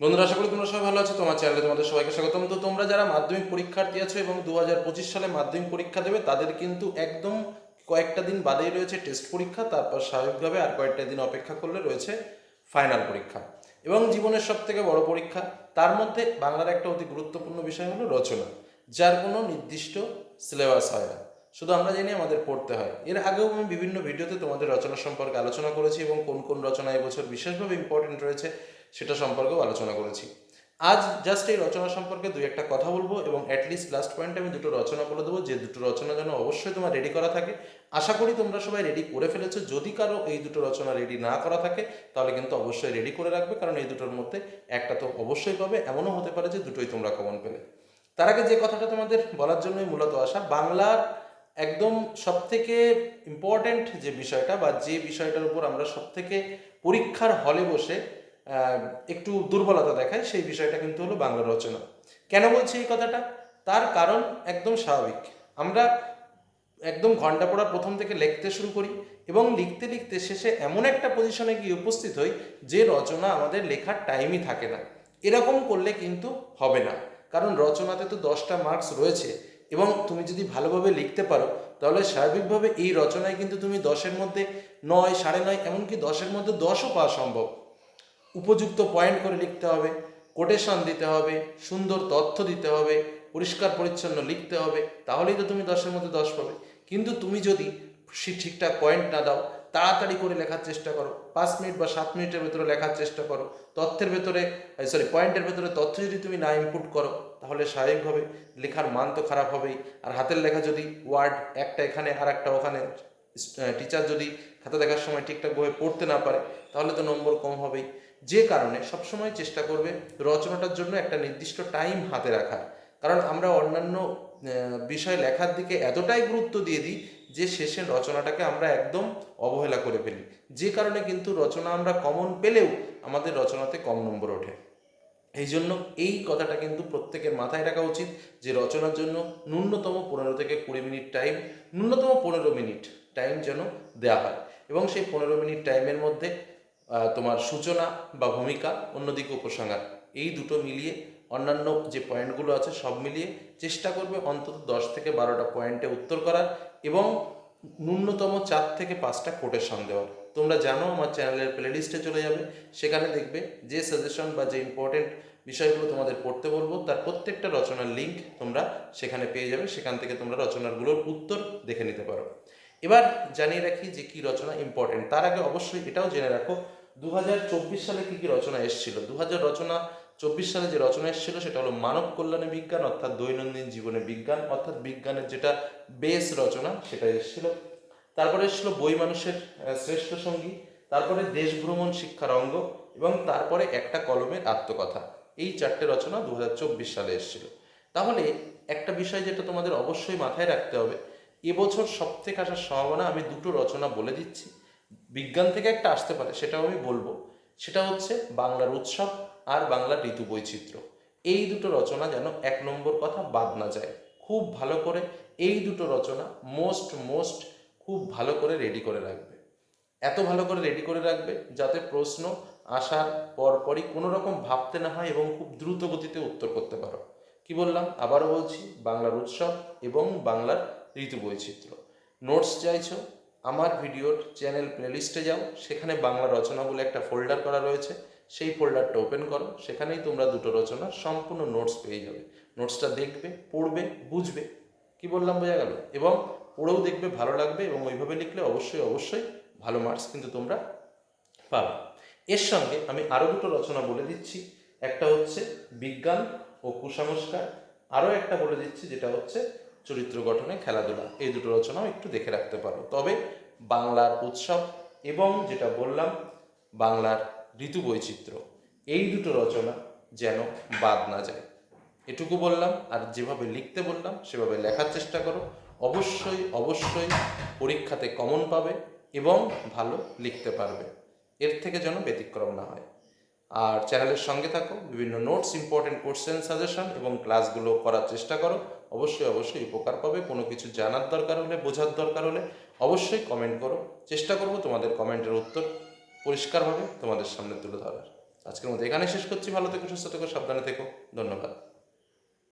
বন্ধুরা, আশা করি তোমরা সবাই ভালো আছো। তোমার চ্যানেলে তোমাদের সবাইকে স্বাগতম। তো তোমরা যারা মাধ্যমিক পরীক্ষার্থী আছো এবং দু হাজার পঁচিশ সালে মাধ্যমিক পরীক্ষা দেবে, তাদের কিন্তু একদম কয়েকটা দিন বাদেই রয়েছে টেস্ট পরীক্ষা। তারপর স্বাভাবিকভাবে আর কয়েকটা দিন অপেক্ষা করলে রয়েছে ফাইনাল পরীক্ষা। এবং জীবনের সব থেকে বড় পরীক্ষা, তার মধ্যে বাংলার একটা অতি গুরুত্বপূর্ণ বিষয় হলো রচনা, যার কোনো নির্দিষ্ট সিলেবাস হয় না। শুধু আমরা জানি আমাদের পড়তে হয়। এর আগেও আমি বিভিন্ন ভিডিওতে তোমাদের রচনা সম্পর্কে আলোচনা করেছি এবং কোন কোন রচনা এবছর বিশেষভাবে ইম্পর্টেন্ট রয়েছে সেটা সম্পর্কেও আলোচনা করেছি। আজ জাস্ট এই রচনা সম্পর্কে দুই একটা কথা বলব এবং অ্যাটলিস্ট লাস্ট পয়েন্টে আমি দুটো রচনা বলে দেবো। যে দুটো রচনা যেন অবশ্যই তোমার রেডি করা থাকে। আশা করি তোমরা সবাই রেডি করে ফেলেছো। যদি কারও এই দুটো রচনা রেডি না করা থাকে, তাহলে কিন্তু অবশ্যই রেডি করে রাখবে। কারণ এই দুটোর মধ্যে একটা তো অবশ্যই পাবে। এমনও হতে পারে যে দুটোই তোমরা কমন পেলে। তার আগে যে কথাটা তোমাদের বলার জন্যই মূলত আসা, বাংলার একদম সবথেকে ইম্পর্ট্যান্ট যে বিষয়টা বা যে বিষয়টার উপর আমরা সবথেকে পরীক্ষার হলে বসে একটু দুর্বলতা দেখায়, সেই বিষয়টা কিন্তু হলো বাংলা রচনা। কেন বলছি এই কথাটা? তার কারণ একদম স্বাভাবিক। আমরা একদম ঘণ্টা পড়ার প্রথম থেকে লিখতে শুরু করি এবং লিখতে লিখতে শেষে এমন একটা পজিশনে গিয়ে উপস্থিত হই যে রচনা আমাদের লেখার টাইমই থাকে না। এরকম করলে কিন্তু হবে না। কারণ রচনাতে তো দশটা মার্কস রয়েছে এবং তুমি যদি ভালোভাবে লিখতে পারো, তাহলে স্বাভাবিকভাবে এই রচনায় কিন্তু তুমি দশের মধ্যে নয়, সাড়ে নয়, এমনকি দশের মধ্যে দশও পাওয়া সম্ভব। উপযুক্ত পয়েন্ট করে লিখতে হবে কোটেশন দিতে হবে, সুন্দর তথ্য দিতে হবে, পরিষ্কার পরিচ্ছন্ন লিখতে হবে, তাহলেই তো তুমি দশের মধ্যে দশ পাবে। কিন্তু তুমি যদি সে ঠিকঠাক পয়েন্ট না দাও, তাড়াতাড়ি করে লেখার চেষ্টা করো, পাঁচ মিনিট বা সাত মিনিটের ভেতরে লেখার চেষ্টা করো, তথ্যের ভেতরে সরি পয়েন্টের ভেতরে তথ্য যদি তুমি না ইনপুট করো, তাহলে স্বাভাবিকভাবে লেখার মান তো খারাপ হবেই। আর হাতের লেখা যদি ওয়ার্ড একটা এখানে আর একটা ওখানে টিচার যদি খাতা দেখার সময় ঠিকঠাকভাবে পড়তে না পারে, তাহলে তো নম্বর কম হবেই। যে কারণে সবসময় চেষ্টা করবে রচনাটার জন্য একটা নির্দিষ্ট টাইম হাতে রাখার। কারণ আমরা অন্যান্য বিষয় লেখার দিকে এতটাই গুরুত্ব দিয়ে দিই যে শেষে রচনাটাকে আমরা একদম অবহেলা করে ফেলি। যে কারণে কিন্তু রচনা আমরা কমন পেলেও আমাদের রচনাতে কম নম্বর ওঠে। এই জন্য এই কথাটা কিন্তু প্রত্যেকের মাথায় রাখা উচিত যে রচনার জন্য ন্যূনতম পনেরো থেকে কুড়ি মিনিট টাইম ন্যূনতম পনেরো মিনিট টাইম যেন দেওয়া হয়। এবং সেই পনেরো মিনিট টাইমের মধ্যে তোমার সূচনা বা ভূমিকা অন্যদিকে উপসংহার। এই দুটো মিলিয়ে অন্যান্য যে পয়েন্টগুলো আছে, সব মিলিয়ে চেষ্টা করবে অন্তত দশ থেকে বারোটা পয়েন্টে উত্তর করার এবং ন্যূনতম চার থেকে পাঁচটা কোটেশন দেওয়ার। তোমরা জানো আমার চ্যানেলের প্লেলিস্টে চলে যাবে। সেখানে দেখবে যে সাজেশন বা যে ইম্পর্টেন্ট বিষয়গুলো তোমাদের পড়তে বলব, তার প্রত্যেকটা রচনার লিঙ্ক তোমরা সেখানে পেয়ে যাবে। সেখান থেকে তোমরা রচনাগুলোর উত্তর দেখে নিতে পারো। এবার জানিয়ে রাখি যে কি রচনা ইম্পর্টেন্ট তার আগে অবশ্যই এটাও জেনে রাখো দু হাজার চব্বিশ সালে কি কি রচনা এসেছিল? দু হাজার রচনা, চব্বিশ সালে যে রচনা এসেছিল সেটা হলো মানব কল্যাণে বিজ্ঞান, অর্থাৎ দৈনন্দিন জীবনে বিজ্ঞান, অর্থাৎ বিজ্ঞানের যেটা বেস রচনা সেটা এসেছিল। তারপরে এসেছিল বই মানুষের শ্রেষ্ঠ সঙ্গী, তারপরে দেশ ভ্রমণ শিক্ষার অঙ্গ এবং তারপরে একটা কলমের আত্মকথা। এই চারটে রচনা দু হাজার চব্বিশ সালে এসেছিল। তাহলে একটা বিষয় যেটা তোমাদের অবশ্যই মাথায় রাখতে হবে, এবছর সব থেকে আসার সম্ভাবনা আমি দুটো রচনা বলে দিচ্ছি। বিজ্ঞান থেকে একটা আসতে পারে, সেটাও আমি বলব। সেটা হচ্ছে বাংলার উৎসব আর বাংলার ঋতু বৈচিত্র্য। এই দুটো রচনা যেন এক নম্বর কথা বাদ না যায়। খুব ভালো করে এই দুটো রচনা মোস্ট মোস্ট খুব ভালো করে রেডি করে রাখবে। এত ভালো করে রেডি করে রাখবে যাতে প্রশ্ন আসার পরপরই কোনো রকম ভাবতে না হয় এবং খুব দ্রুত গতিতে উত্তর করতে পারো। কি বললাম? আবারও বলছি, বাংলার উৎসব এবং বাংলার ঋতু বৈচিত্র্য। নোটস চাইছো? আমার ভিডিওর চ্যানেল প্লেলিস্টে যাও, সেখানে বাংলা রচনা বলে একটা ফোল্ডার করা রয়েছে। সেই ফোল্ডারটা ওপেন করো, সেখানেই তোমরা দুটো রচনা সম্পূর্ণ নোটস পেয়ে যাবে। নোটসটা দেখবে, পড়বে, বুঝবে। কি বললাম, বোঝা গেল? এবং পড়েও দেখবে, ভালো লাগবে এবং ওইভাবে লিখলে অবশ্যই অবশ্যই ভালো মার্কস কিন্তু তোমরা পাবে। এর সঙ্গে আমি আরও দুটো রচনা বলে দিচ্ছি। একটা হচ্ছে বিজ্ঞান ও কুসংস্কার। আরও একটা বলে দিচ্ছি, যেটা হচ্ছে চরিত্র গঠনে খেলাধুলা। এই দুটো রচনাও একটু দেখে রাখতে পারো। তবে বাংলার উৎসব এবং যেটা বললাম, বাংলার ঋতু বৈচিত্র্য এই দুটো রচনা যেন বাদ না যায়। এটুকু বললাম, আর যেভাবে লিখতে বললাম, সেভাবে লেখার চেষ্টা করো। অবশ্যই অবশ্যই পরীক্ষাতে কমন পাবে এবং ভালো লিখতে পারবে। এর থেকে যেন ব্যতিক্রম না হয়। আর চ্যানেলের সঙ্গে থাকো, বিভিন্ন নোটস ইম্পর্টেন্ট কোশ্চেন সাজেশন এবং ক্লাসগুলো করার চেষ্টা করো। অবশ্যই অবশ্যই উপকার পাবে। কোনো কিছু জানার দরকার হলে, বোঝার দরকার হলে অবশ্যই কমেন্ট করো। চেষ্টা করব তোমাদের কমেন্টের উত্তর পরিষ্কারভাবে তোমাদের সামনে তুলে ধরার। আজকের মধ্যে এখানে শেষ করছি। ভালো থেকো, সুস্থ থেকো, সাবধানে থেকো। ধন্যবাদ।